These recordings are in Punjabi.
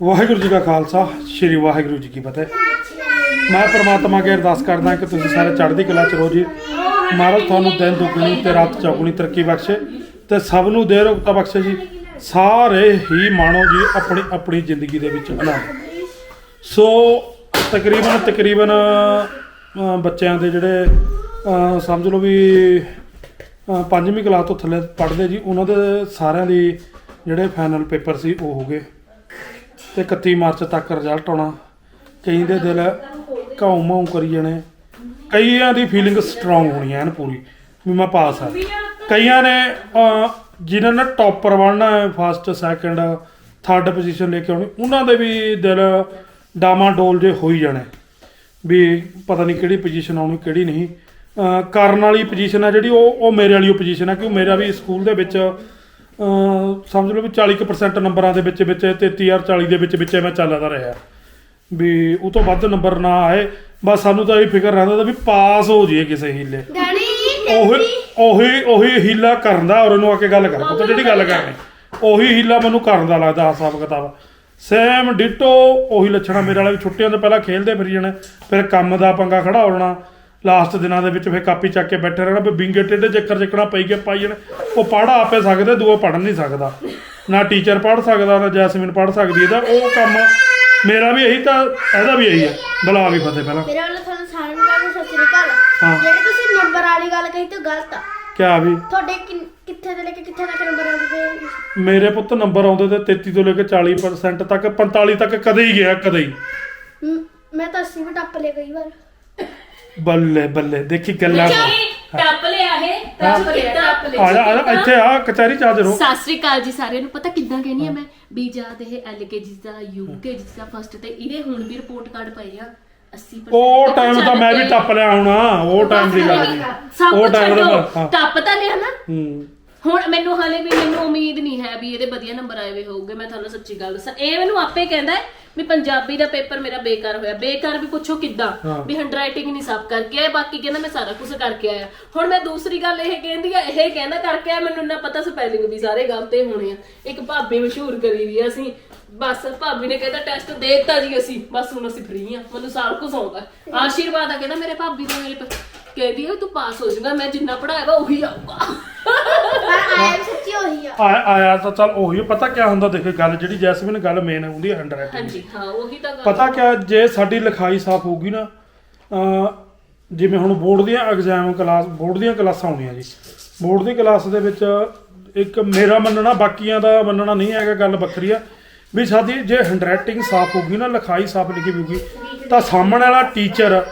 ਵਾਹਿਗੁਰੂ ਜੀ ਕਾ ਖਾਲਸਾ, ਸ੍ਰੀ ਵਾਹਿਗੁਰੂ ਜੀ ਕੀ ਫਤਿਹ। ਮੈਂ ਪ੍ਰਮਾਤਮਾ ਅੱਗੇ ਅਰਦਾਸ ਕਰਦਾ ਕਿ ਤੁਸੀਂ ਸਾਰੇ ਚੜ੍ਹਦੀ ਕਲਾ ਚ ਰਹੋ ਜੀ। ਮਹਾਰਾਜ ਤੁਹਾਨੂੰ ਦਿਨ ਦੁੱਗਣੀ ਤੇ ਰਾਤ ਚੌਗੁਣੀ ਤਰੱਕੀ ਬਖਸ਼ੇ ਤੇ ਸਭ ਨੂੰ ਦੇ ਰੋਗਤਾ ਬਖਸ਼ੇ ਜੀ। ਸਾਰੇ ਹੀ ਮਾਣੋ ਜੀ, ਆਪਣੀ ਆਪਣੀ ਜ਼ਿੰਦਗੀ ਦੇ ਵਿੱਚ ਆਨੰਦ ਸੋ ਤਕਰੀਬਨ ਤਕਰੀਬਨ ਬੱਚਿਆਂ ਦੇ ਜਿਹੜੇ ਸਮਝ ਲਓ ਵੀ ਪੰਜਵੀਂ ਕਲਾਸ ਤੋਂ ਥੱਲੇ ਪੜ੍ਹਦੇ ਜੀ, ਉਹਨਾਂ ਦੇ ਸਾਰਿਆਂ ਦੀ ਜਿਹੜੇ ਫਾਈਨਲ ਪੇਪਰ ਸੀ, ਉਹ ਹੋ ਗਏ। ਤੇ 31 ਮਾਰਚ ਤੱਕ ਰਿਜ਼ਲਟ ਆਉਣਾ। ਕਈ ਦੇ ਦਿਲ ਘਾਉ ਮਾਉ ਕਰੀ ਜਾਣੇ। ਕਈਆਂ ਦੀ ਫੀਲਿੰਗ ਸਟਰੋਂਗ ਹੋਣੀ ਐਨ ਪੂਰੀ ਵੀ ਮੈਂ ਪਾਸ ਆ। ਕਈਆਂ ਨੇ ਅਹ, ਜਿਨ੍ਹਾਂ ਨੇ ਟੌਪਰ ਬਣਨਾ ਫਸਟ ਸੈਕੰਡ ਥਰਡ ਪੋਜੀਸ਼ਨ ਲੈ ਕੇ ਆਉਣੀ ਉਹਨਾਂ ਦੇ ਵੀ ਦਿਲ ਡਾਮਾ ਡੋਲ ਜੇ ਹੋਈ ਜਾਣੇ। ਵੀ ਪਤਾ ਨਹੀਂ ਕਿਹੜੀ ਪੋਜੀਸ਼ਨ ਆਉਣੀ ਕਿਹੜੀ ਨਹੀਂ। ਕਰਨ ਵਾਲੀ ਪੋਜੀਸ਼ਨ ਹੈ ਜਿਹੜੀ ਉਹ ਉਹ ਮੇਰੇ ਵਾਲੀ ਪੋਜੀਸ਼ਨ ਹੈ ਕਿਉਂ ਮੇਰਾ ਵੀ ਸਕੂਲ ਦੇ ਵਿੱਚ ਸਮਝ ਲਓ ਵੀ 40% ਨੰਬਰਾਂ ਦੇ ਵਿੱਚ ਵਿੱਚ 33 ਔਰ 40 ਦੇ ਵਿੱਚ ਵਿੱਚ ਮੈਂ ਚੱਲਦਾ ਰਿਹਾ। ਵੀ ਉਹ ਤੋਂ ਵੱਧ ਨੰਬਰ ਨਾ ਆਏ। ਬਸ ਸਾਨੂੰ ਤਾਂ ਇਹ ਫਿਕਰ ਰਹਿੰਦਾ ਤਾਂ ਵੀ ਪਾਸ ਹੋ ਜਾਈਏ ਕਿਸੇ ਹੀਲੇ। ਉਹੀ ਉਹੀ ਉਹੀ ਹੀਲਾ ਕਰਨ ਦਾ ਔਰ ਉਹਨੂੰ ਆ ਕੇ ਗੱਲ ਕਰ। ਪੁੱਤ ਜਿਹੜੀ ਗੱਲ ਕਰਨੀ। ਉਹੀ ਹੀਲਾ ਮੈਨੂੰ ਕਰਨ ਦਾ ਲੱਗਦਾ ਹਿਸਾਬ ਕਿਤਾਬ। ਸੇਮ ਡਿਟੋ ਉਹੀ ਲੱਛਣਾ ਮੇਰੇ ਵਾਲਾ ਵੀ ਛੁੱਟੀਆਂ ਤੋਂ ਪਹਿਲਾਂ ਖੇਲਦੇ ਫਿਰ ਜਾਣਾ। ਫਿਰ ਕੰਮ ਦਾ ਪੰਗਾ ਖੜਾ ਹੋ ਜਾਣਾ। ਲਾਸਟ ਦਿਨਾਂ ਦੇ ਵਿੱਚ ਫਿਰ ਕਾਪੀ ਚੱਕ ਕੇ ਬੈਠੇ ਰਹਿਣਾ ਵੀ ਬਿੰਗੇ ਟੇਢੇ ਚੱਕਰ ਚੱਕਣਾ ਪਈ ਗਿਆ ਪਾਈ ਜਾਣਾ। ਉਹ ਪੜ੍ਹ ਆਪੇ ਸਕਦੇ ਦੂਆ ਪੜ੍ਹ ਨਹੀਂ ਸਕਦਾ। ਨਾ ਟੀਚਰ ਪੜ੍ਹ ਸਕਦਾ ਨਾ ਜੈਸਮੀਨ ਪੜ੍ਹ ਸਕਦੀ ਇਹਦਾ ਉਹ ਕੰਮ ਮੇਰਾ ਵੀ ਇਹੀ ਤਾਂ ਇਹਦਾ ਵੀ ਇਹੀ ਹੈ। ਬਲਾ ਵੀ ਫਤਿਹ ਪਹਿਲਾਂ। ਮੇਰੇ ਵੱਲੋਂ ਤੁਹਾਨੂੰ ਸਾਰਿਆਂ ਨੂੰ ਕਹਿੰਦਾ ਸਤਿ ਸ੍ਰੀ ਅਕਾਲ। ਹਾਂ। ਜਿਹੜੇ ਤੁਸੀਂ ਨੰਬਰ ਵਾਲੀ ਗੱਲ ਕਹੀ ਤੇ ਗਲਤ ਆ। ਕਿਆ ਵੀ? ਤੁਹਾਡੇ ਕਿੱਥੇ ਤੋਂ ਲੈ ਕੇ ਕਿੱਥੇ ਤੱਕ ਨੰਬਰ ਆਉਂਦੇ ਤੇ ਮੇਰੇ ਪੁੱਤ ਨੰਬਰ ਆਉਂਦੇ ਤੇ 33 ਤੋਂ ਲੈ ਕੇ 40% ਤੱਕ 45 ਤੱਕ ਕਦੇ ਹੀ ਗਿਆ ਕਦੇ ਹੀ। ਮ- ਮੈਂ ਤਾਂ 80 ਵੀ ਟੱਪ ਲਿਆ ਕਈ ਵਾਰ। ਬੱਲੇ ਬੱਲੇ ਦੇਖੀ ਗੱਲਾਂ ਟੱਪ ਲਿਆ ਇਹ ਟੱਪ ਲਿਆ ਟੱਪ ਲਿਆ। ਆ ਜਾ ਆ ਜਾ ਇੱਥੇ ਆ ਕਚਹਿਰੀ ਚ ਹਾਜ਼ਰ ਹੋ ਸਤਿ ਸ੍ਰੀ ਅਕਾਲ ਜੀ ਸਾਰਿਆਂ ਨੂੰ। ਪਤਾ ਕਿੱਦਾਂ ਕਹਿਨੀ ਆ ਮੈਂ? ਵੀ ਜਦ ਇਹ ਐਲਕੇਜੀ ਦਾ ਯੂਕੇਜੀ ਦਾ ਫਸਟ ਤੇ ਇਹਦੇ ਹੁਣ ਵੀ ਰਿਪੋਰਟ ਕਾਰਡ ਪਏ ਆ 80% ਉਹ ਟਾਈਮ ਤਾਂ ਮੈਂ ਵੀ ਟੱਪ ਲਿਆ ਹੋਣਾ ਉਹ ਟਾਈਮ ਦੀ ਗੱਲ ਨਹੀਂ। ਉਹ ਟਾਈਮ ਦਾ ਹਾਂ। ਟੱਪ ਤਾਂ ਲਿਆ ਨਾ। ਹੂੰ। ਹੁਣ ਮੈਨੂੰ ਹਾਲੇ ਵੀ ਮੈਨੂੰ ਉਮੀਦ ਨਹੀਂ ਹੈ ਵੀ ਇਹਦੇ ਵਧੀਆ ਨੰਬਰ ਆਏ ਵੇ ਹੋਊਗੇ ਮੈਂ ਤੁਹਾਨੂੰ ਸੱਚੀ ਗੱਲ ਦੱਸਾਂ। ਇਹ ਮੈਨੂੰ ਆਪੇ ਕਹਿੰਦਾ ਹੈ ਵੀ ਪੰਜਾਬੀ ਦਾ ਪੇਪਰ ਮੇਰਾ ਬੇਕਾਰ ਹੋਇਆ। ਬੇਕਾਰ ਵੀ ਪੁੱਛੋ ਕਿੱਦਾਂ? ਹਾਂ। ਵੀ ਹੈਂਡਰਾਈਟਿੰਗ ਨਹੀਂ ਸਾਫ਼ ਕਰਕੇ ਆਇਆ ਬਾਕੀ ਕਹਿੰਦਾ ਮੈਂ ਸਾਰਾ ਕੁਝ ਕਰਕੇ ਆਇਆ। ਹੁਣ ਮੈਂ ਦੂਸਰੀ ਗੱਲ ਇਹ ਕਹਿੰਦੀ ਆ ਇਹ ਕਹਿੰਦਾ ਕਰਕੇ ਆ ਮੈਨੂੰ ਨਾ ਪਤਾ ਸਪੈਲਿੰਗ ਵੀ ਸਾਰੇ ਗਲਤੇ ਹੋਣੇ ਆ। ਇੱਕ ਭਾਬੀ ਮਸ਼ਹੂਰ ਕਰੀ ਦੀ ਆ ਅਸੀਂ। ਬਸ ਭਾਬੀ ਨੇ ਕਹਿੰਦਾ ਟੈਸਟ ਦੇ ਦਿੱਤਾ ਜੀ ਅਸੀਂ। ਬਸ ਹੁਣ ਅਸੀਂ ਫ੍ਰੀ ਆ। ਮੈਨੂੰ ਸਾਰਾ ਕੁਝ ਆਉਂਦਾ। ਆਸ਼ੀਰਵਾਦ ਆ ਕਹਿੰਦਾ ਮੇਰੇ ਭਾਬੀ ਦਾ ਮੇਰੇ ਪ- ਕਹਿੰਦੀ ਆ ਤੂੰ ਪਾਸ ਹੋ ਜਾਊਗਾ ਮੈਂ ਜਿੰਨਾ ਪੜਾਇਆ ਵਾ ਉਹੀ ਆਊਗਾ। ਪਰ ਆਇਆ ਵੀ ਸੱਚੀ ਉਹੀ ਆ। ਆ- ਆਇਆ ਤਾਂ ਚੱਲ ਉਹੀ ਪਤਾ ਕਿਆ ਹੁੰਦਾ ਦੇਖੋ ਗੱਲ ਜਿਹੜੀ ਜੈਸਮੀਨ ਗੱਲ ਮੇਨ ਹੁੰਦੀ ਹੈ 100 ਹਾਂਜੀ ਹਾਂ ਉਹੀ ਤਾਂ ਗੱਲ ਪਤਾ ਕਿਆ ਜੇ ਸਾਡੀ ਲਿਖਾਈ ਸਾਫ਼ ਹੋਊਗੀ ਨਾ ਜਿਵੇਂ ਹੁਣ ਬੋਰਡ ਦੀਆਂ ਐਗਜ਼ਾਮ ਕਲਾਸ ਬੋਰਡ ਦੀਆਂ ਕਲਾਸਾਂ ਆਉਣੀਆਂ ਜੀ। ਬੋਰਡ ਦੀ ਕਲਾਸ ਦੇ ਵਿੱਚ ਇੱਕ ਮੇਰਾ ਮੰਨਣਾ ਬਾਕੀਆਂ ਦਾ ਮੰਨਣਾ ਨਹੀਂ ਹੈਗਾ ਗੱਲ ਵੱਖਰੀ ਆ। ਵੀ ਸਾਡੀ ਜੇ ਹੈਂਡਰਾਈਟਿੰਗ ਸਾਫ਼ ਹੋਊਗੀ ਨਾ ਲਿਖਾਈ ਸਾਫ਼ ਲਿਖੀ ਹੋਊਗੀ ਤਾਂ ਸਾਹਮਣੇ ਵਾਲਾ ਟੀਚਰ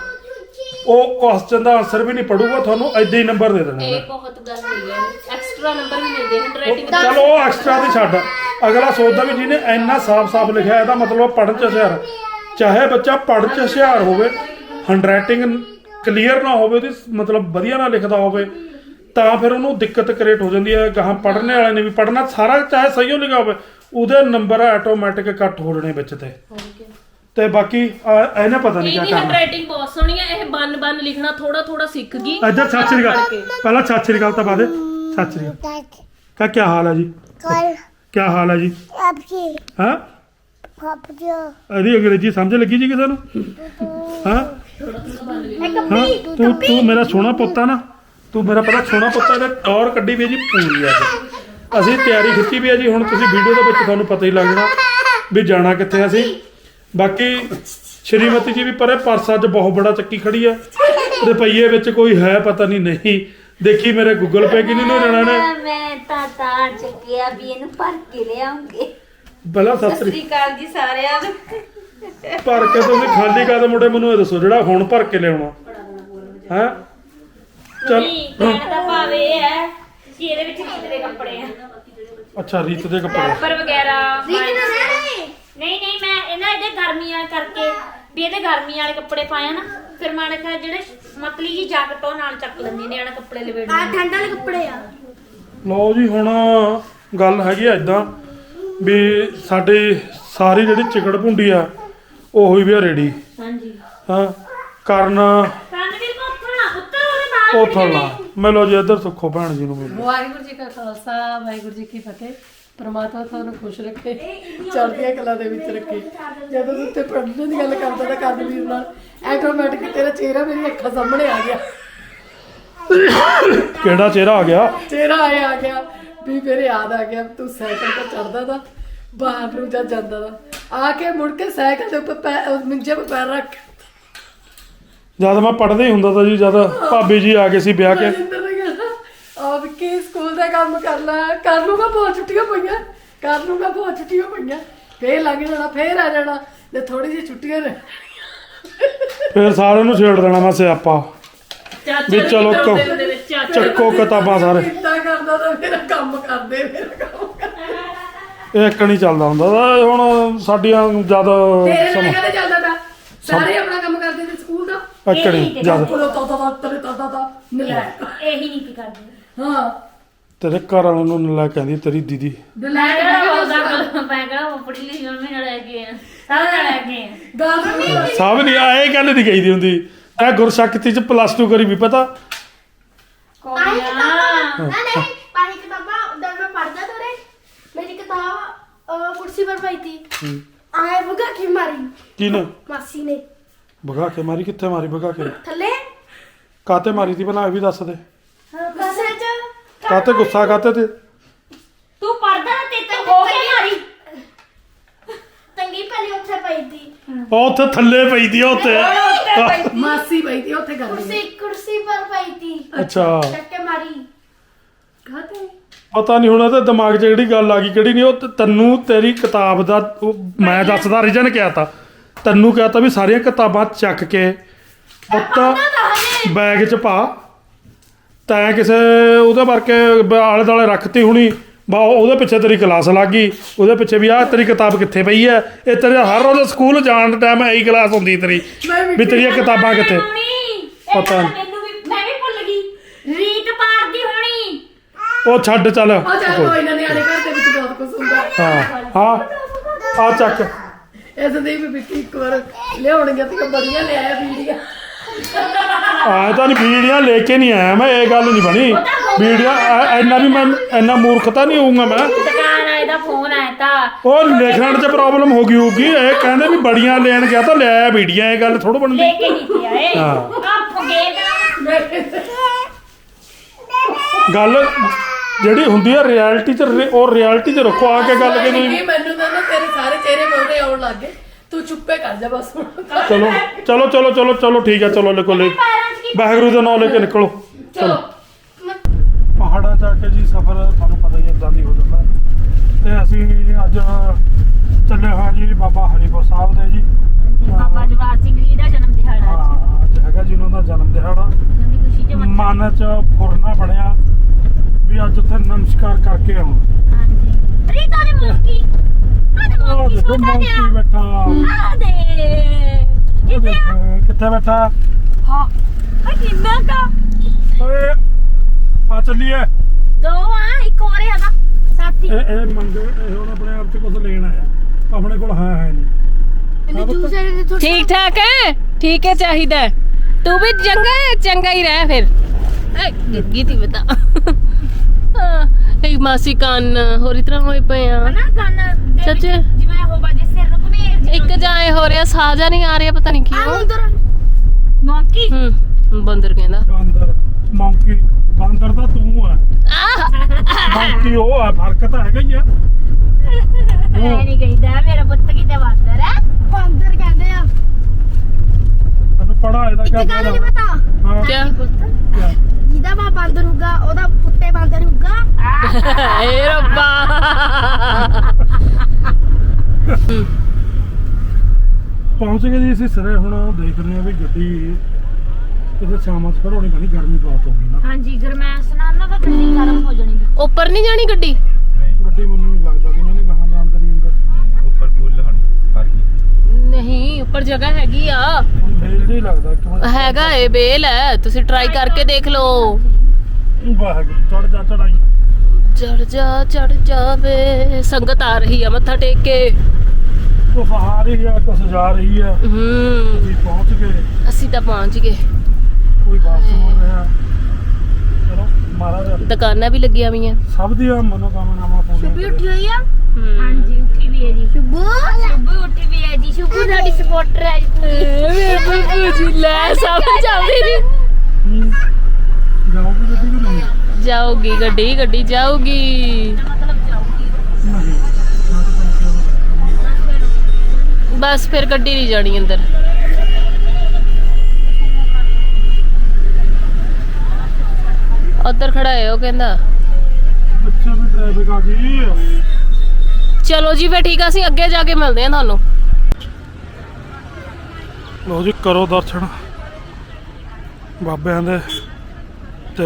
ਉਹ ਕੁਐਸਚਨ ਦਾ ਆਨਸਰ ਵੀ ਨਹੀਂ ਪੜੂਗਾ ਤੁਹਾਨੂੰ ਐਦਾਂ ਹੀ ਨੰਬਰ ਦੇ ਦੇਣਾ ਇਹ ਬਹੁਤ ਗੱਲ ਹੋਈ ਹੈ ਐਕਸਟਰਾ ਨੰਬਰ ਵੀ ਮਿਲਦੇ ਦਾ ਚਲੋ ਉਹ ਐਕਸਟਰਾ ਦੀ ਛੱਡ। ਅਗਲਾ ਸੋਚਦਾ ਵੀ ਜਿਹਨੇ ਇੰਨਾ ਸਾਫ਼-ਸਾਫ਼ ਲਿਖਿਆ ਇਹਦਾ ਮਤਲਬ ਪੜ੍ਹਨ ਚ ਹੁਸ਼ਿਆਰ ਚਾਹੇ ਬੱਚਾ ਪੜ੍ਹਨ ਚ ਹੁਸ਼ਿਆਰ ਹੋਵੇ ਹੈਂਡਰਾਈਟਿੰਗ ਕਲੀਅਰ ਨਾ ਹੋਵੇ ਉਹਦੀ ਮਤਲਬ ਵਧੀਆ ਨਾ ਲਿਖਦਾ ਹੋਵੇ ਤਾਂ ਫਿਰ ਉਹਨੂੰ ਦਿੱਕਤ ਕ੍ਰੀਏਟ ਹੋ ਜਾਂਦੀ ਹੈ। ਗਾਹਾਂ ਪੜ੍ਹਨੇ ਵਾਲੇ ਨੇ ਵੀ ਪੜ੍ਹਨਾ ਸਾਰਾ ਚਾਹੇ ਸਹੀ ਹੋ ਲਿਖਿਆ ਹੋਵੇ ਉਹਦੇ ਨੰਬਰ ਆਟੋਮੈਟਿਕ ਕੱਟ ਹੋ ਜਾਣੇ ਵਿੱਚ ਤੇ। ਤੇ ਬਾਕੀ ਇਹਨੇ ਪਤਾ ਨਹੀਂ ਕੀ ਇਹਦੀ ਕਰਨਾ। ਹੈਂਡਰਾਈਟਿੰਗ ਬਹੁਤ ਸੋਹਣੀ ਹੈ ਇਹ ਬੰਨ ਬੰਨ ਲਿਖਣਾ ਥੋੜਾ ਥੋੜਾ ਸਿੱਖ ਗਈ। ਇੱਧਰ ਸਤਿ ਸ਼੍ਰੀ ਅਕਾਲ। ਪਹਿਲਾਂ ਸਤਿ ਸ਼੍ਰੀ ਅਕਾਲ ਤਾਂ ਬਾਅਦ ਸਤਿ ਸ਼੍ਰੀ ਅਕਾਲ। ਕਾ ਕੀ ਹਾਲ ਹੈ ਜੀ? ਕੱਲ ਕੀ ਹਾਲ ਹੈ ਜੀ? ਆਪਕੀ ਹਾਂ? ਪਾਪਾ ਇਹਦੀ ਅੰਗਰੇਜ਼ੀ ਸਮਝ ਲੱਗੀ ਜੀ ਕਿਸੇ ਨੂੰ? ਹਾਂ? ਹਾਂ? ਤੂੰ ਤੂੰ ਮੇਰਾ ਸੋਹਣਾ ਪੁੱਤ ਨਾ। ਤੂੰ ਮੇਰਾ ਪਤਾ ਸੋਹਣਾ ਪੁੱਤ ਤੇ ਟੌਰ ਕੱਢੀ ਵੀ ਹੈ ਜੀ ਪੂਰੀ ਆ ਜੀ। ਅਸੀਂ ਤਿਆਰੀ ਕੀਤੀ ਵੀ ਹੈ ਜੀ ਹੁਣ ਤੁਸੀਂ ਵੀਡੀਓ ਦੇ ਵਿੱਚ ਤੁਹਾਨੂੰ ਪਤਾ ਹੀ ਲੱਗ ਜਾਣਾ ਵੀ ਜਾਣਾ ਕਿੱਥੇ ਅਸੀਂ। ਬਾਕੀ ਸ਼੍ਰੀਮਤੀ ਜੀ ਵੀ ਪਰੇ ਪਰਸ ਅੱਜ ਬਹੁਤ ਬੜਾ ਚੱਕੀ ਖੜੀ ਆ। ਰੁਪਈਏ ਵਿੱਚ ਕੋਈ ਹੈ ਪਤਾ ਨਹੀਂ ਨਹੀਂ। ਦੇਖੀ ਮੇਰੇ ਗੂਗਲ ਪੇ ਕਿੰਨੀ ਨੂੰ ਜਾਣਾ ਨੇ? ਮੈਂ ਤਾਂ ਤਾਂ ਚੱਕਿਆ ਵੀ ਇਹਨੂੰ ਭਰ ਕੇ ਲਿਆਉਂਗੇ। ਪਹਿਲਾਂ ਸਤਿ ਸਤਿ ਸ੍ਰੀ ਸ੍ਰੀ ਅਕਾਲ ਜੀ ਸਾਰਿਆਂ ਨੂੰ। ਭਰ ਕੇ ਤੁਸੀਂ ਖਾਲੀ ਕਦ ਮੁੰਡੇ ਮੈਨੂੰ ਇਹ ਦੱਸੋ ਜਿਹੜਾ ਹੁਣ ਭਰ ਕੇ ਲਿਆਉਣਾ। ਹੈ? ਚਲ। ਨਹੀਂ ਕਹਿਣ ਦਾ ਭਾਵ ਇਹ ਹੈ ਕਿ ਇਹਦੇ ਵਿੱਚ ਰੀਤ ਦੇ ਕੱਪੜੇ ਆ। ਅੱਛਾ ਰੀਤ ਦੇ ਕੱਪੜੇ। ਰੈਪਰ ਵਗੈਰਾ ਰੀਤ ਨਾ ਰਹਿ ਨਹੀਂ ਨਹੀਂ ਮੈਂ ਇਹਨਾਂ ਇਹਦੇ ਗਰਮੀਆਂ ਕਰਕੇ ਵੀ ਇਹਦੇ ਗਰਮੀਆਂ ਵਾਲੇ ਕੱਪੜੇ ਪਾਇਆ ਨਾ ਫਿਰ ਮੈਂ ਕਿਹਾ ਜਿਹੜੇ ਮਤਲੀ ਜੀ ਜੈਕਟ ਉਹ ਨਾਲ ਚੱਕ ਲੈਂਦੀ ਨੇ ਇਹਨਾਂ ਕੱਪੜੇ ਆ ਲਵੇੜਨੇ ਠੰਡ ਵਾਲੇ ਕੱਪੜੇ ਆ। ਲਓ ਜੀ ਹੁਣ ਗੱਲ ਹੈਗੀ ਆ ਇਦਾਂ ਵੀ ਸਾਡੀ ਸਾਰੀ ਜਿਹੜੀ ਚਿਕੜ ਭੁੰਡੀ ਆ ਉਹ ਹੋਈ ਵੀ ਆ ਰੈਡੀ ਹਾਂਜੀ। ਹਾਂ ਕਰਨ ਰਣਵੀਰ ਕੋ ਉੱਠਣਾ ਪੁੱਤਰ ਉਹਦੇ ਨਾਲ ਉਹ ਥੋੜਾ ਮਿਲੋ ਜੀ ਇੱਧਰ ਸੁੱਖੋ ਭੈਣ ਜੀ ਨੂੰ ਮਿਲੋ। ਵਾਹਿਗੁਰੂ ਜੀ ਕਾ ਖਾਲਸਾ ਵਾਹਿਗੁਰੂ ਜੀ ਕੀ ਫਤਿਹ। ਪਰਮਾਤਮਾ ਤੁਹਾਨੂੰ ਖੁਸ਼ ਰੱਖੇ। ਚੜ੍ਹਦੀਆਂ ਕਲਾ ਦੇ ਵਿੱਚ ਰੱਖੇ। ਜਦੋਂ ਤੂੰ ਤੇ ਪੜ੍ਹਨ ਦੀ ਗੱਲ ਕਰਦਾ ਤਾਂ ਕਰਨਵੀਰ ਨਾਲ ਆਟੋਮੈਟਿਕ ਤੇਰਾ ਚਿਹਰਾ ਮੇਰੀ ਅੱਖਾਂ ਸਾਹਮਣੇ ਆ ਗਿਆ। ਕਿਹੜਾ ਚਿਹਰਾ ਆ ਗਿਆ? ਚਿਹਰਾ ਆਇਆ ਆ ਗਿਆ ਵੀ ਮੇਰੇ ਯਾਦ ਆ ਗਿਆ ਤੂੰ ਸਾਈਕਲ ਤੇ ਚੜਦਾ ਤਾਂ ਬਾਹਰ ਨੂੰ ਜਦ ਜਾਂਦਾ ਤਾਂ। ਆ ਕੇ ਮੁੜ ਕੇ ਸਾਈਕਲ ਦੇ ਉੱਪਰ ਪੈ- ਅਹ ਮੰਜੇ 'ਤੇ ਪੈਰ ਰੱਖ। ਜਦ ਮੈਂ ਪੜ੍ਹਦਾ ਹੀ ਹੁੰਦਾ ਤਾਂ ਜੀ ਜਦ ਭਾਬੀ ਜੀ ਆ ਗਏ ਸੀ ਵਿਆਹ ਕੇ। ਆ ਵਿੱਕੀ ਸਕੂਲ ਦਾ ਕੰਮ ਕਰਨਾ? ਕਰ ਲੂਗਾ ਬਹੁਤ ਛੁੱਟੀਆਂ ਪਈਆਂ। ਕਰ ਲੂਗਾ ਬਹੁਤ ਛੁੱਟੀਆਂ ਪਈਆਂ। ਫੇਰ ਲੱਗ ਜਾਣਾ ਫੇਰ ਆ ਜਾਣਾ। ਤੇ ਥੋੜੀ ਜਿਹੀ ਛੁੱਟੀਆਂ ਨੇ ਫਿਰ ਸਾਰਿਆਂ ਨੂੰ ਛੇੜ ਦੇਣਾ ਮੈਂ ਸਿਆਪਾ। ਚਾਚੇ ਵੀ ਚਲੋ ਨੇ, ਚਾਚਾ ਚੱਕੋ ਕਿਤਾਬਾਂ ਸਾਰੇ। ਇਦਾਂ ਕਰਦਾ ਤਾਂ ਮੇਰਾ ਕੰਮ ਕਰਦੇ ਮੇਰਾ ਕੰਮ ਕਰਦੇ। ਇਹ ਇੱਕ ਨਹੀਂ ਚੱਲਦਾ ਹੁੰਦਾ ਹੁਣ ਸਾਡੀਆਂ ਜਦ ਤੇਰੇ ਸਮਾਂ ਨਾਲ ਕਦੇ ਚੱਲਦਾ ਤਾ ਸਾਰੇ ਆਪਣਾ ਕੰਮ ਕਰਦੇ ਤੇ ਸਕੂਲ ਦਾ? ਇੱਕ ਨਹੀਂ ਜਦ ਕੋਲੋਂ ਤਾ ਤਾ ਤਰੇ ਤਾ ਤਾ ਤਾ ਨਲਾਇਕ ਇਹੀ ਨਹੀਂ ਕੀ ਕਰਦੇ। ਹਾਂ। ਤੇਰੇ ਘਰ ਵਾਲਿਆਂ ਨੂੰ ਲੈ ਕਹਿੰਦੀ ਤੇਰੀ ਦੀਦੀ। ਮੈਂ ਨਲਾਇਕ ਕਿਹੜਾ ਉਹਦਾ ਮੈਂ ਕਿਹੜਾ ਉਹ ਪੜੀ ਲਿਖੀ ਮੰਮੀ ਨਾਲ ਲੈ ਕੇ ਆ। ਸਾਰਾ ਨਾਲ ਲੈ ਕੇ ਆ। ਗੱਲ ਸੁਣ ਸਭ ਨਹੀਂ ਆ ਇਹ ਗੱਲ ਨਹੀਂ ਕਹੀਦੀ ਹੁੰਦੀ। ਇਹ ਗੁਰਸ਼ਕਤੀ ਚ ਪਲੱਸ 2 ਕਰੀ ਵੀ ਪਤਾ? ਕੋਈ ਨਾ। ਨਾ ਨਹੀਂ ਆਹੀ ਕਿਤਾਬਾਂ ਉਧਰ ਮੈਂ ਪੜਦਾ ਤੋਰੇ ਮੇਰੀ ਕਿਤਾਬ ਅਹ, ਕੁਰਸੀ ਪਰ ਪਈ ਥੀ ਆਏ ਬੁਗਾ ਕੀ ਮਾਰੀ। ਕੀ ਨੇ? ਮਾਸੀ ਨੇ। ਭਗਾ ਕੇ ਮਾਰੀ ਕਿੱਥੇ ਮਾਰੀ ਭਗਾ ਕੇ ਥੱਲੇ। ਕਾਤੇ ਮਾਰੀ ਤੀ ਭਲਾ ਇਹ ਵੀ ਦੱਸ ਦੇ। ਕਾਤੇ ਗੁੱਸਾ ਕਾਤੇ ਤੇ? ਤੂੰ ਪੜਦਾ ਨਾ ਤੇ ਤੇ ਹੋ ਕੇ ਮਾਰੀ? ਤੰਗੀ ਪਹਿਲੇ ਉੱਥੇ ਪਈ ਥੀ ਉਹ ਉੱਥੇ ਥੱਲੇ ਪਈ ਦੀ ਉਹ ਉੱਤੇ ਮਾਸੀ ਬਈ ਤੇ ਉੱਥੇ ਕਰ ਕੁਰਸੀ ਕੁਰਸੀ ਪਰ ਪਈ ਥੀ ਅੱਛਾ। ਟੱਕੇ ਮਾਰੀ। ਕਾਤੇ ਪਤਾ ਨਹੀਂ ਹੁਣ ਇਹਦੇ ਦਿਮਾਗ 'ਚ ਜਿਹੜੀ ਗੱਲ ਆ ਗਈ ਕਿਹੜੀ ਨਹੀਂ ਉਹ ਤੇ ਤੈਨੂੰ ਤੇਰੀ ਕਿਤਾਬ ਦਾ ਉਹ ਮੈਂ ਦੱਸਦਾ ਰੀਜਨ ਕਿਹਾ ਤਾ। ਤੈਨੂੰ ਕਿਹਾ ਤਾ ਵੀ ਸਾਰੀਆਂ ਕਿਤਾਬਾਂ ਚੱਕ ਕੇ ਉੱਤ ਬੈਗ 'ਚ ਪਾ। ਤੈਂ ਕਿਸੇ ਉਹਦੇ ਵਰਕੇ ਆਲੇ ਦੁਆਲੇ ਰੱਖਤੀ ਹੁਣੀ ਬਾ ਉਹਦੇ ਪਿੱਛੇ ਤੇਰੀ ਕਲਾਸ ਲੱਗ ਗਈ। ਉਹਦੇ ਪਿੱਛੇ ਵੀ ਆਹ ਤੇਰੀ ਕਿਤਾਬ ਕਿੱਥੇ ਪਈ ਹੈ ਇਹ ਤੇਰੇ ਹਰ ਰੋਜ਼ ਸਕੂਲ ਜਾਣ ਦੇ ਟਾਈਮ ਇਹੀ ਕਲਾਸ ਹੁੰਦੀ ਤੇਰੀ ਵੀ ਤੇਰੀਆਂ ਕਿਤਾਬਾਂ ਕਿੱਥੇ? ਪਤਾ ਪਤਾ ਨੀ। ਮੈਨੂੰ ਵੀ ਮੈਂ ਵੀ ਭੁੱਲ ਗਈ। ਰੀਤ ਪਾੜਦੀ ਹੋਣੀ। ਉਹ ਛੱਡ ਚੱਲ। ਆ ਚੱਲ ਕੋਈ ਨਾ ਨਿਆਣੇ ਘਰ ਦੇ ਵਿੱਚ ਬਹੁਤ ਕੁਝ ਹੁੰਦਾ। ਹਾਂ ਹਾਂ। ਆ ਚੱਕ। ਇਸ ਦੇ ਵੀ ਵਿੱਕੀ ਇੱਕ ਵਾਰ ਲਿਆਉਣੀਆਂ ਤੇ ਬੜੀਆਂ ਲੈ ਆਇਆ ਵੀਡੀਆਂ ਆ ਤਾਂ ਨਹੀਂ ਵੀਡੀਓ ਲੈ ਕੇ ਨਹੀਂ ਆਇਆ ਮੈਂ ਇਹ ਗੱਲ ਨਹੀਂ ਬਣੀ। ਵੀਡੀਓ ਇੰਨਾ ਵੀ ਮੈਂ ਇੰਨਾ ਮੂਰਖਤਾ ਨਹੀਂ ਹੋਊਗਾ ਮੈਂ। ਦੁਕਾਨ ਆਏ ਦਾ ਫੋਨ ਆਇਆ ਤਾਂ। ਉਹ ਲਿਖਣ 'ਚ ਪ੍ਰੋਬਲਮ ਹੋ ਗਈ ਹੋਊਗੀ ਇਹ ਕਹਿੰਦੇ ਵੀ ਬੜੀਆਂ ਲੈਣ ਗਿਆ ਤਾਂ ਲੈ ਆਇਆ ਵੀਡੀਓ ਇਹ ਗੱਲ ਥੋੜਾ ਬਣਦੀ। ਲੈ ਕੇ ਨਹੀਂ ਤੇ ਆਏ ਹਾਂ। ਆ ਫਗੇ ਦਾ। ਗੱਲ ਜਿਹੜੀ ਹੁੰਦੀ ਹੈ ਰਿਐਲਿਟੀ 'ਚ ਰਿ- ਉਹ ਰਿਐਲਿਟੀ 'ਚ ਰੱਖੋ ਆ ਕੇ ਗੱਲ ਕਿ ਨਹੀਂ ਮੈਨੂੰ ਤਾਂ ਨਾ ਤੇਰੇ ਸਾਰੇ ਚਿਹਰੇ ਮੋਰੇ ਆਉਣ ਲੱਗ ਤੂੰ ਚੁੱਪੇ ਕਰ ਜਾ ਬਸ ਹੁਣ। ਚਲੋ ਚਲੋ ਚਲੋ ਚਲੋ ਚਲੋ ਠੀਕ ਹੈ ਚਲੋ ਲੈ। ਪੈਰਾਂ 'ਚ ਕੀ ਵਾਹਿਗੁਰੂ ਦਾ ਨਾਮ ਲੈ ਕੇ ਨਿਕਲੋ। ਚਲੋ। ਪਹਾੜਾਂ 'ਚ ਆ ਕੇ ਜੀ ਸਫ਼ਰ ਤੁਹਾਨੂੰ ਪਤਾ ਹੀ ਇਦਾਂ ਦੀ ਹੋ ਜਾਂਦਾ। ਤੇ ਅਸੀਂ ਅੱਜ ਚੱਲੇ ਹੋਏ ਜੀ ਬਾਬਾ ਹਰੀਪੁਰ ਸਾਹਿਬ ਦੇ ਜੀ। ਬਾਬਾ ਜਵਾਰ ਸਿੰਘ ਜੀ ਦਾ ਜਨਮ ਦਿਹਾੜਾ ਹਾਂ ਅੱਜ ਹੈਗਾ ਜੀ ਉਹਨਾਂ ਦਾ ਜਨਮ ਦਿਹਾੜਾ। ਮਨ 'ਚ ਫੁਰਨਾ ਬਣਿਆ ਵੀ ਅੱਜ ਉੱਥੇ ਨਮਸਕਾਰ ਕਰਕੇ ਆਉਣਾ ਹਾਂਜੀ ਰੀਤਾ ਦੇ ਮੋਕੀ ਆ ਉਹ ਮੋਕੀ ਬੈਠਾ ਆ ਦੇ ਉਹ ਇੱਥੇ ਆ ਦੇਖੋ, ਕਿੱਥੇ ਬੈਠਾ ਹਾਂ ਆ ਕਿੰਨਾ ਕਾ ਓਏ ਆ ਚੱਲੀਏ ਦੋ ਆ ਇੱਕ ਹੋਰ ਹੈਗਾ ਸਾਥੀ ਇਹ ਇਹ ਮੰਗ ਇਹ ਹੁਣ ਆਪਣੇ ਆਪ 'ਚ ਕੁਝ ਲੈਣ ਆਇਆ ਆਪਣੇ ਕੋਲ ਹੈ ਹੈ ਨਹੀਂ ਠਾਕ ਹੈ? ਠੀਕ ਹੈ ਚਾਹੀਦਾ ਹੈ। ਤੂੰ ਵੀ ਚੰਗਾ ਹੈ ਚੰਗਾ ਹੀ ਰਹਿ ਫਿਰ। ਐ ਗਿੱਗੀ ਤੀ ਬਤਾ ਹਾਂ ਇਹ ਮਾਸੀ ਕੰਨ ਹੋਰ ਇਤਰਾ ਹੋਏ ਪਏ ਆ। ਹਨਾ ਕੰਨ ਦੇ ਸੱਚ? ਵਿੱਚ ਜਿਵੇਂ ਉਹ ਬਾਜੇ ਸਿਰ ਨੂੰ ਘੁਮੇਰ ਇੱਕ ਜਾਏ ਹੋ ਰਿਹਾ ਸਾਜਾ ਨਹੀਂ ਆ ਰਿਹਾ ਪਤਾ ਨਹੀਂ ਕਿਉਂ ਉਧਰ ਮੋਕੀ। ਹੂੰ ਬੰਦਰ ਕਹਿੰਦਾ। ਬਾਂਦਰ ਮੌਂਕੀ। ਬਾਂਦਰ ਤਾਂ ਤੂੰ ਆ। ਆਹ ਮੌਂਕੀ ਉਹ ਆ ਫ਼ਰਕ ਤਾਂ ਹੈਗਾ ਹੀ ਆ। ਐ ਨਹੀਂ ਕਹਿੰਦਾ ਮੇਰਾ ਪੁੱਤ ਕਿਤੇ ਵਾਦਰ ਹੈ। ਬਾਂਦਰ ਕਹਿੰਦੇ ਆ। ਤੈਨੂੰ ਪੜਾ ਇਹਦਾ ਇੱਕ ਗੱਲ ਨਹੀਂ ਪਤਾ। ਹਾਂ। ਕਿਆ? ਕਿਆ? ਜਿਹਦਾ ਬਾਪ ਬਾਂਦਰ ਹੋਊਗਾ ਉਹਦਾ ਕੁੱਤੇ ਬਾਂਦਰ ਏ ਰੱਬਾ। ਪਹੁੰਚ ਗਏ ਜੀ ਅਸੀਂ ਸਰੇ ਹੁਣ ਦੇਖ ਰਹੇ ਹਾਂ ਵੀ ਗੱਡੀ ਕਿਤੇ ਸ਼ਾਮਾਂ 'ਚ ਖੜਾਉਣੀ ਪੈਣੀ ਗਰਮੀ ਬਹੁਤ ਹੋ ਗਈ ਨਾ। ਹਾਂਜੀ ਗਰਮੈਸ ਨਾਲ ਨਾ ਤਾਂ ਗੱਡੀ ਗਰਮ ਹੋ ਜਾਣੀ ਉੱਪਰ ਨਹੀਂ ਜਾਣੀ ਗੱਡੀ? ਗੱਡੀ ਮੈਨੂੰ ਨਹੀਂ ਲੱਗਦਾ ਕਿ ਇਹਨਾਂ ਨੇ ਕਹਾਂ ਜਾਣ ਦਾ ਨਹੀਂ ਹੁੰਦਾ ਉੱਪਰ ਕੂਲ ਹੋਣੀ ਪਾਰਕਿੰਗ ਨਹੀਂ ਉੱਪਰ ਜਗ੍ਹਾ ਹੈਗੀ ਆ। ਹੁਣ ਬੇਲ ਜਿਹਾ ਹੀ ਲੱਗਦਾ ਕਿਉਂ ਹੈਗਾ ਏ ਬੇਲ ਹੈ ਤੁਸੀਂ ਟਰਾਈ ਕਰਕੇ ਦੇਖ ਲਓ। ਵਾਹਿਗੁਰੂ ਚੜ ਜਾ ਚੜਾਈ ਚੜ ਜਾ ਚੜ ਜਾਵੇ। ਸੰਗਤ ਆ ਰਹੀ ਆ ਮੱਥਾ ਟੇਕ ਕੇ। ਕੁਛ ਆ ਰਹੀ ਆ ਕੁਛ ਜਾ ਰਹੀ ਆ। ਹੂੰ। ਅਸੀਂ ਪਹੁੰਚ ਗਏ। ਅਸੀਂ ਤਾਂ ਪਹੁੰਚ ਗਏ। ਕੋਈ ਵਾਪਸ ਮੁੜ ਰਿਹਾ ਚਲੋ ਮਹਾਰਾਜ ਦੁਕਾਨਾਂ ਵੀ ਲੱਗੀਆਂ ਹੋਈਆਂ। ਸਭ ਦੀਆਂ ਮਨੋਕਾਮਨਾਵਾਂ ਪੂਰੀਆਂ ਉੱਠੀ ਹੋਈ ਆ? ਹਾਂਜੀ ਉੱਠੀ ਵੀ ਹੈ ਜੀ। ਸ਼ੁਭੂ? ਸ਼ੁਭੂ ਉੱਠੀ ਵੀ ਹੈ ਜੀ। ਸ਼ੁਭੂ ਸਾਡੀ ਸਪੋਰਟਰ ਹੈ ਜੀ ਬੱਬੂ ਜੀ ਲੈ ਸਭ ਜਾਉਂਦੀ ਨਹੀਂ ਹੂੰ। ਜਾਓਗੇ ਗੱਡੀ ਕਿ ਨਹੀਂ ਜਾਊਗੀ ਗੱਡੀ ਗੱਡੀ ਜਾਊਗੀ। ਬਸ ਫਿਰ ਗੱਡੀ ਨਹੀਂ ਜਾਣੀ ਅੰਦਰ। ਉੱਧਰ ਖੜਾ ਹੈ ਉਹ ਕਹਿੰਦਾ। ਅੱਛਾ ਵੀ ਟ੍ਰੈਫਿਕ ਆ ਗਈ। ਚਲੋ ਜੀ ਫੇ ਠੀਕ ਆ ਅਸੀਂ ਅੱਗੇ ਜਾ ਕੇ ਮਿਲਦੇ ਹਾਂ ਤੁਹਾਨੂੰ। ਲੋ ਜੀ ਕਰੋ ਦਰਸ਼ਨ। ਬਾਬਿਆਂ ਦੇ ਤੇ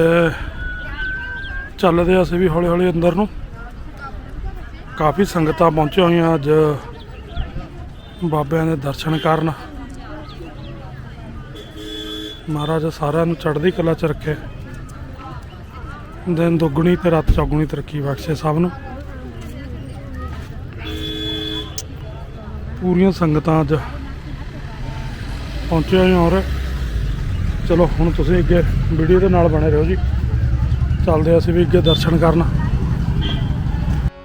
ਚੱਲਦੇ ਅਸੀਂ ਵੀ ਹੌਲੀ ਹੌਲੀ ਅੰਦਰ ਨੂੰ। ਕਾਫੀ ਸੰਗਤਾਂ ਪਹੁੰਚੀਆਂ ਹੋਈਆਂ ਅੱਜ ਬਾਬਿਆਂ ਦੇ ਦਰਸ਼ਨ ਕਰਨ। ਮਹਾਰਾਜ ਸਾਰਿਆਂ ਨੂੰ ਚੜ੍ਹਦੀ ਕਲਾ ਚ ਰੱਖੇ। ਦਿਨ ਦੁੱਗਣੀ ਤੇ ਰਾਤ ਚੌਗਣੀ ਤਰੱਕੀ ਬਖਸ਼ੇ ਸਭ ਨੂੰ। ਪੂਰੀਆਂ ਸੰਗਤਾਂ ਅੱਜ ਪਹੁੰਚੇ ਹੋਏ ਔਰ ਚਲੋ ਹੁਣ ਤੁਸੀਂ ਅੱਗੇ ਵੀਡੀਓ ਦੇ ਨਾਲ ਬਣੇ ਰਹੋ ਜੀ। ਚੱਲਦੇ ਅਸੀਂ ਵੀ ਅੱਗੇ ਦਰਸ਼ਨ ਕਰਨ।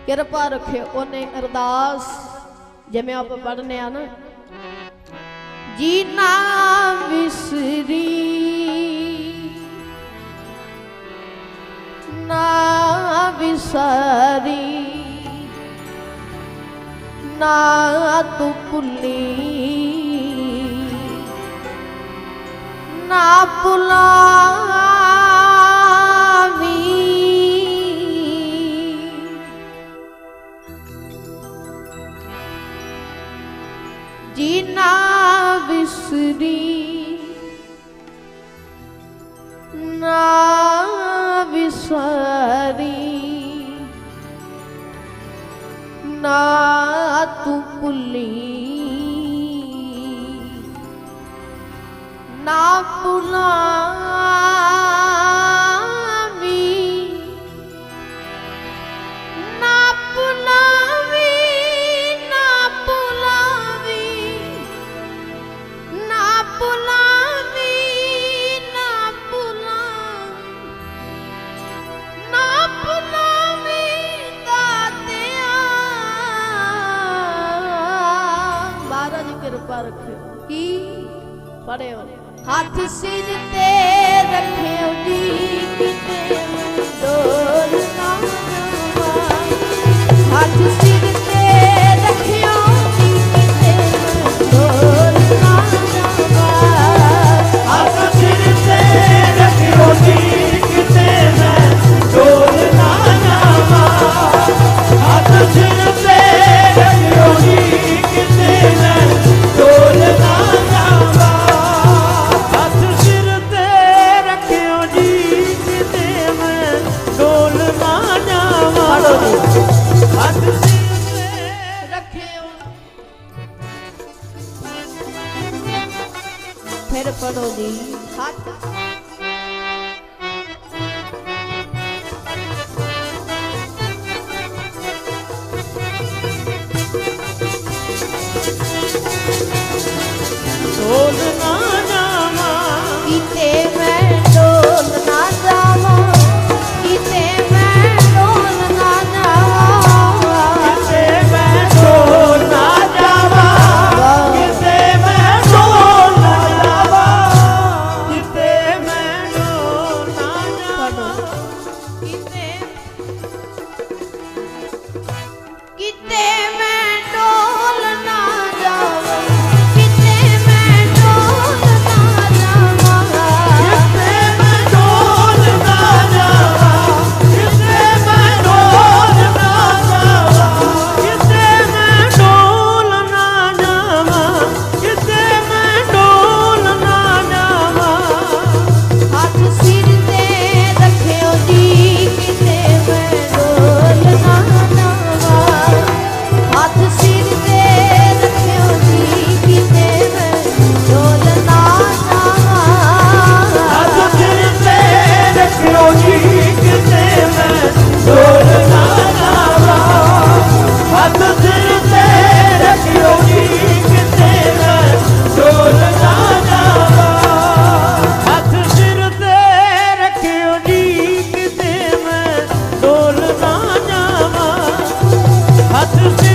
ਕਿਰਪਾ ਰੱਖਿਓ ਉਹਨੇ ਅਰਦਾਸ, ਜਿਵੇਂ ਆਪ ਪੜ੍ਹਨੇ ਆ ਨਾ। ਜੀ ਨਾ ਵਿਸਰੀ ਨਾ ਵਿਸਰੀ, ਨਾ ਤੂੰ ਭੁੱਲੀ, ਨਾ ਭੁਲਾ ਵਿਸਰੀ ਨਾ ਵਿਸਾਰੀ ਨਾ ਤੂੰ ਭੁੱਲੀ ਰੱਖਿਓ। ਕੀ? ਪੜਿਓ। ਹੱਥ ਸਿਰ ਤੇ ਰੱਖਿਓ ਜੀ ਕਿਤੇ ਡੋਲ ਨਾ ਜਾਵਾਂ ਹੱਥ ਸਿਰ ਤੇ ਰੱਖਿਓ ਜੀ ਕਿਤੇ ਡੋਲ ਨਾ ਜਾਵਾਂ ਹੱਥ ਸਿਰ ਤੇ ਰੱਖਿਓ ਜੀ ਕਿਤੇ ਮੈਂ ਡੋਲ ਨਾ ਜਾਵਾਂ ਹੱਥ ਸਿਰ to